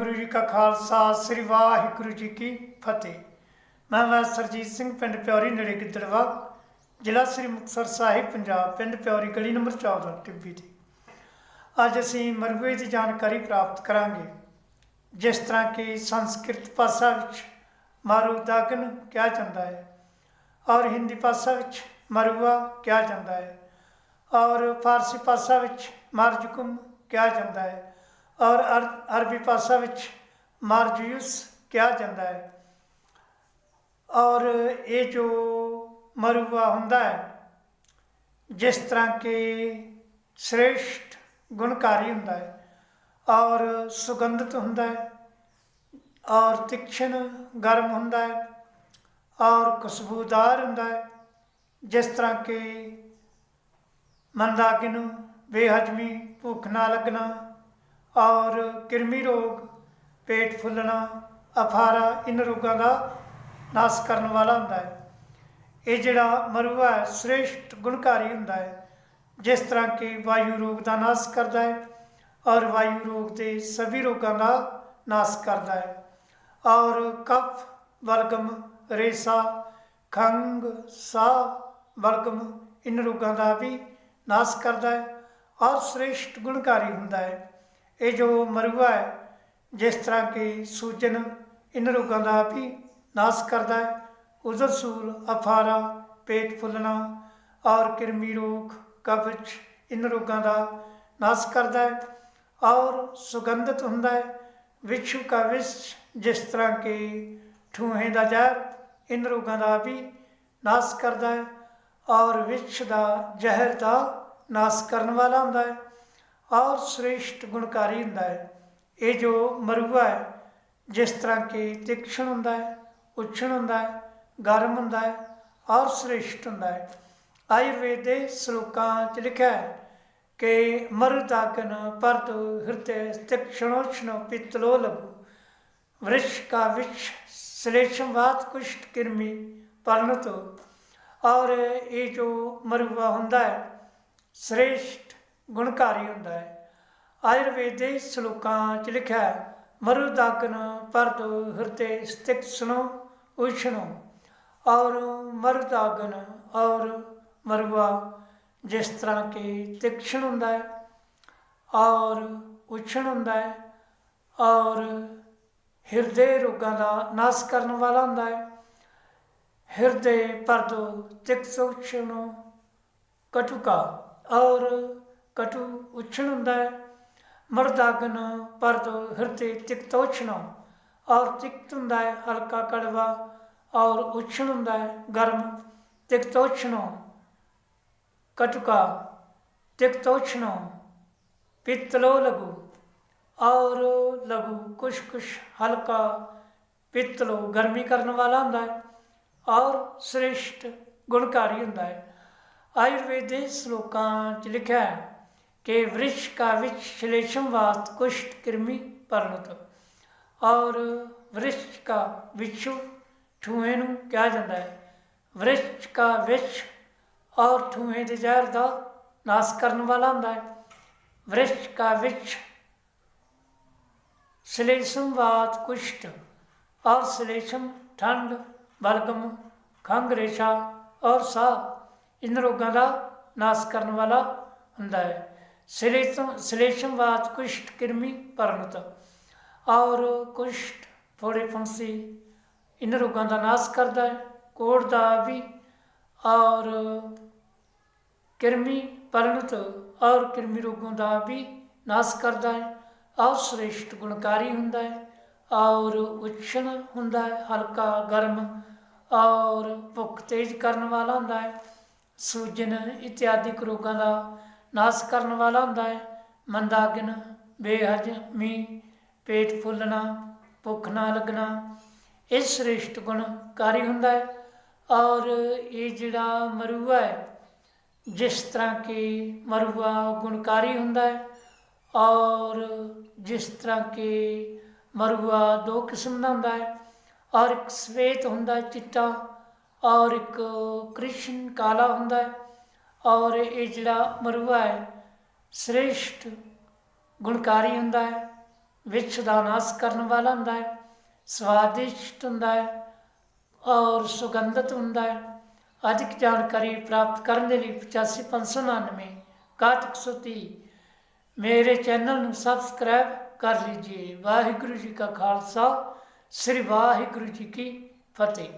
ਵਾਹਿਗੁਰੂ ਜੀ ਕਾ ਖਾਲਸਾ, ਸ੍ਰੀ ਵਾਹਿਗੁਰੂ ਜੀ ਕੀ ਫਤਿਹ। ਮੈਂ ਮੈਂ ਸਰਜੀਤ ਸਿੰਘ, ਪਿੰਡ ਪਿਉਰੀ ਨੇੜੇ ਗਿੱਦੜਵਾ, ਜ਼ਿਲ੍ਹਾ ਸ੍ਰੀ ਮੁਕਤਸਰ ਸਾਹਿਬ, ਪੰਜਾਬ, ਪਿੰਡ ਪਿਉਰੀ ਗਲੀ ਨੰਬਰ 14 ਟਿੱਬੀ ਦੀ। ਅੱਜ ਅਸੀਂ ਮਰਗਵੇ ਦੀ ਜਾਣਕਾਰੀ ਪ੍ਰਾਪਤ ਕਰਾਂਗੇ। ਜਿਸ ਤਰ੍ਹਾਂ ਕਿ ਸੰਸਕ੍ਰਿਤ ਭਾਸ਼ਾ ਵਿੱਚ ਮਾਰੂ ਦਾਗਨ ਕਿਹਾ ਜਾਂਦਾ ਹੈ ਔਰ ਹਿੰਦੀ ਭਾਸ਼ਾ ਵਿੱਚ ਮਰੂਆ ਕਿਹਾ ਜਾਂਦਾ ਹੈ ਔਰ ਫਾਰਸੀ ਭਾਸ਼ਾ ਵਿੱਚ ਮਾਰਜਕੁਮ ਕਿਹਾ ਜਾਂਦਾ ਹੈ। ਔਰ ਅਰ- ਅਰਬੀ ਭਾਸ਼ਾ ਵਿੱਚ ਮਾਰਜੂਸ ਕਿਹਾ ਜਾਂਦਾ ਹੈ। ਔਰ ਇਹ ਜੋ ਮਰੂਆ ਹੁੰਦਾ ਹੈ, ਜਿਸ ਤਰ੍ਹਾਂ ਕਿ ਸ੍ਰੇਸ਼ਟ ਗੁਣਕਾਰੀ ਹੁੰਦਾ ਹੈ ਔਰ ਸੁਗੰਧਿਤ ਹੁੰਦਾ ਹੈ ਔਰ ਤਿਕਸ਼ਣ ਗਰਮ ਹੁੰਦਾ ਹੈ ਔਰ ਖੁਸ਼ਬੂਦਾਰ ਹੁੰਦਾ ਹੈ, ਜਿਸ ਤਰ੍ਹਾਂ ਕਿ ਮੰਦਾਕਿਨ ਬੇਹਜਮੀ ਭੁੱਖ ਨਾ ਲੱਗਣਾ ਔਰ ਕਿਰਮੀ ਰੋਗ, ਪੇਟ ਫੁੱਲਣਾ, ਅਫਾਰਾ ਇਨ ਰੋਗਾਂ ਦਾ ਨਾਸ ਕਰਨ ਵਾਲਾ ਹੁੰਦਾ ਹੈ। ਇਹ ਜਿਹੜਾ ਮਰੂਆ ਹੈ, ਸ੍ਰੇਸ਼ਟ ਗੁਣਕਾਰੀ ਹੁੰਦਾ ਹੈ, ਜਿਸ ਤਰ੍ਹਾਂ ਕਿ ਵਾਯੂ ਰੋਗ ਦਾ ਨਾਸ ਕਰਦਾ ਹੈ ਔਰ ਵਾਯੂ ਰੋਗ ਦੇ ਸਭੀ ਰੋਗਾਂ ਦਾ ਨਾਸ ਕਰਦਾ ਹੈ। ਔਰ ਕਫ ਬਲਗਮ ਰੇਸਾ ਖੰਗ ਸਾਹ ਬਲਗਮ ਇਨ ਰੋਗਾਂ ਦਾ ਵੀ ਨਾਸ ਕਰਦਾ ਹੈ ਔਰ ਸ੍ਰੇਸ਼ਟ ਗੁਣਕਾਰੀ ਹੁੰਦਾ ਹੈ। ਇਹ ਜੋ ਮਰੂਆ ਹੈ, ਜਿਸ ਤਰ੍ਹਾਂ ਕਿ ਸੂਜਨ ਇਨ ਰੋਗਾਂ ਦਾ ਵੀ ਨਾਸ ਕਰਦਾ ਹੈ ਉਦਰ ਸੂਲ ਅਫਾਰਾ, ਪੇਟ ਫੁੱਲਣਾ ਔਰ ਕਿਰਮੀ ਰੋਗ ਕਬਜ਼ ਇਨ ਰੋਗਾਂ ਦਾ ਨਾਸ ਕਰਦਾ ਹੈ ਔਰ ਸੁਗੰਧਿਤ ਹੁੰਦਾ ਹੈ। ਵਿਛੂ ਕਾ ਵਿਸ਼, ਜਿਸ ਤਰ੍ਹਾਂ ਕਿ ਠੂਹੇ ਦਾ ਜ਼ਹਿਰ ਇਨ ਰੋਗਾਂ ਦਾ ਵੀ ਨਾਸ ਕਰਦਾ ਹੈ ਔਰ ਵਿਛ ਦਾ ਜ਼ਹਿਰ ਦਾ ਨਾਸ ਕਰਨ ਵਾਲਾ ਹੁੰਦਾ ਹੈ। ਔਰ ਸ੍ਰੇਸ਼ਟ ਗੁਣਕਾਰੀ ਹੁੰਦਾ ਹੈ। ਇਹ ਜੋ ਮਰੂਆ ਹੈ, ਜਿਸ ਤਰ੍ਹਾਂ ਕਿ ਤਿਕਸ਼ਣ ਹੁੰਦਾ ਹੈ, ਉਛਣ ਹੁੰਦਾ ਹੈ, ਗਰਮ ਹੁੰਦਾ ਹੈ, ਔਰ ਸ੍ਰੇਸ਼ਟ ਹੁੰਦਾ ਹੈ। ਆਯੁਰਵੇਦ ਦੇ ਸ਼ਲੋਕਾਂ 'ਚ ਲਿਖਿਆ ਹੈ ਕਿ ਮਰਦਾਕਨ ਪਰਤ ਹਿਰਤੇ ਤਿਕਸ਼ਣੋਛਣ ਪਿਤਲੋ ਲਘੂ ਵ੍ਰਿਸ਼ ਕਾ ਵਿਸ਼ ਸਲੇਸ਼ਮ ਵਾਤ ਕੁਸ਼ਟ ਕਿਰਮੀ ਪਰਨਤ। ਔਰ ਇਹ ਜੋ ਮਰੂਆ ਹੁੰਦਾ ਹੈ, ਸ੍ਰੇਸ਼ਟ ਗੁਣਕਾਰੀ ਹੁੰਦਾ ਹੈ। ਆਯੁਰਵੇਦ ਦੇ ਸ਼ਲੋਕਾਂ 'ਚ ਲਿਖਿਆ ਹੈ ਮਰੁਦਾਕਨ ਪਰਦੋ ਹਿਰਤੇ ਸਥਿਤ ਸੁਣੋ ਉਸ਼ਣੋ ਔਰ ਮਰਦਾਗਨ ਔਰ ਮਰਵਾ ਜਿਸ ਤਰ੍ਹਾਂ ਕਿ ਤਿਕਸ਼ਣ ਹੁੰਦਾ ਹੈ, ਔਰ ਉਛਣ ਹੁੰਦਾ ਹੈ, ਔਰ ਹਿਰਦੇ ਰੋਗਾਂ ਦਾ ਨਾਸ ਕਰਨ ਵਾਲਾ ਹੁੰਦਾ ਹੈ। ਹਿਰਦੇ ਪਰਦੋ ਤਿਕਸ਼ਣੋ ਕਟੁਕਾ ਔਰ ਕਟੂ ਉਛਣ ਹੁੰਦਾ ਹੈ। ਮਰਦਾਗਨ ਪਰਦੋ ਹਿਰਦੇ ਤਿਕਤੋਛਣੋ ਔਰ ਤਿਕਤ ਹੁੰਦਾ ਹੈ ਹਲਕਾ ਕੜਵਾ। ਔਰ ਉਛਣ ਹੁੰਦਾ ਹੈ ਗਰਮ। ਤਿਕਤੋਛਣੋ ਕਟੁਕਾ। ਤਿਕਤੋਛਣੋ ਪਿੱਤਲੋ ਲਘੂ। ਔਰ ਲਘੂ ਕੁਛ ਕੁਛ ਹਲਕਾ ਪਿੱਤਲੋ ਗਰਮੀ ਕਰਨ ਵਾਲਾ ਹੁੰਦਾ ਹੈ। ਔਰ ਸ੍ਰੇਸ਼ਟ ਗੁਣਕਾਰੀ ਹੁੰਦਾ ਹੈ। ਆਯੁਰਵੇਦ ਦੇ ਸ਼ਲੋਕਾਂ 'ਚ ਲਿਖਿਆ ਹੈ ਕਿ ਵ੍ਰਿਸ਼ ਕਾ ਵਿੱਚ ਸ਼ਲੇਸ਼ਮ ਵਾਤ ਕੁਸ਼ਟ ਕਿਰਮੀ ਪਰਨਤ ਔਰ ਵ੍ਰਿਸ਼ ਕਾ ਵਿਛੂ ਠੂਏ ਨੂੰ ਕਿਹਾ ਜਾਂਦਾ ਹੈ ਵ੍ਰਿਸ਼ ਕਾ ਵਿਛ ਔਰ ਠੂਏ ਦੇ ਜ਼ਹਿਰ ਦਾ ਨਾਸ ਕਰਨ ਵਾਲਾ ਹੁੰਦਾ ਹੈ ਵ੍ਰਿਸ਼ ਕਾ ਵਿਛ श्लेषम वात कुष्ठ और श्लेषम ठंड बलगम खंग रेशा और ਸਾਹ ਇਨ ਰੋਗਾਂ ਦਾ ਨਾਸ ਕਰਨ ਵਾਲਾ ਹੁੰਦਾ ਹੈ श्लेषम श्लेषम वात कुष्ठ किरमी परनत ਔਰ ਕੁਸ਼ਟ ਫੋੜੇ ਫੰਸੀ ਇਨ ਰੋਗਾਂ ਦਾ ਨਾਸ ਕਰਦਾ ਹੈ ਕੋੜ ਦਾ ਵੀ ਔਰ ਕਿਰਮੀ ਪਰਨਤ ਔਰ ਕਿਰਮੀ ਰੋਗਾਂ ਦਾ ਵੀ ਨਾਸ ਕਰਦਾ ਹੈ ਔਰ ਸ੍ਰੇਸ਼ਟ ਗੁਣਕਾਰੀ ਹੁੰਦਾ ਹੈ ਔਰ ਉਛਣ ਹੁੰਦਾ ਹੈ ਹਲਕਾ ਗਰਮ ਔਰ ਭੁੱਖ ਤੇਜ਼ ਕਰਨ ਵਾਲਾ ਹੁੰਦਾ ਹੈ ਸੂਜਨ ਇਤਿਆਦਿ ਰੋਗਾਂ ਦਾ ਨਾਸ ਕਰਨ ਵਾਲਾ ਹੁੰਦਾ ਹੈ। ਮੰਦਾਗਨ ਬੇਹਜਮੀ ਪੇਟ ਫੁੱਲਣਾ, ਭੁੱਖ ਨਾ ਲੱਗਣਾ, ਇਹ ਸ੍ਰੇਸ਼ਟ ਗੁਣਕਾਰੀ ਹੁੰਦਾ ਹੈ। ਔਰ ਇਹ ਜਿਹੜਾ ਮਰੂਆ ਹੈ, ਜਿਸ ਤਰ੍ਹਾਂ ਕਿ ਮਰੂਆ ਗੁਣਕਾਰੀ ਹੁੰਦਾ ਹੈ, ਔਰ ਜਿਸ ਤਰ੍ਹਾਂ ਕਿ ਮਰੂਆ ਦੋ ਕਿਸਮ ਦਾ ਹੁੰਦਾ ਹੈ, ਔਰ ਇੱਕ ਸਵੇਤ ਹੁੰਦਾ ਚਿੱਟਾ, ਔਰ ਇੱਕ ਕ੍ਰਿਸ਼ਨ ਕਾਲਾ ਹੁੰਦਾ ਹੈ। ਔਰ ਇਹ ਜਿਹੜਾ ਮਰੂਆ ਹੈ, ਸ੍ਰੇਸ਼ਟ, ਗੁਣਕਾਰੀ ਹੁੰਦਾ ਹੈ ਵਿਛ ਦਾ ਨਾਸ ਕਰਨ ਵਾਲਾ ਹੁੰਦਾ ਹੈ, ਸਵਾਦਿਸ਼ਟ ਹੁੰਦਾ ਹੈ ਔਰ ਸੁਗੰਧਿਤ ਹੁੰਦਾ ਹੈ। ਅਧਿਕ ਜਾਣਕਾਰੀ ਪ੍ਰਾਪਤ ਕਰਨ ਦੇ ਲਈ 85599 6130 ਮੇਰੇ ਚੈਨਲ ਨੂੰ ਸਬਸਕ੍ਰਾਈਬ ਕਰ ਲੀजिए ਵਾਹਿਗੁਰੂ ਜੀ ਕਾ ਖਾਲਸਾ, ਸ੍ਰੀ ਵਾਹਿਗੁਰੂ ਜੀ ਕੀ ਫਤਿਹ।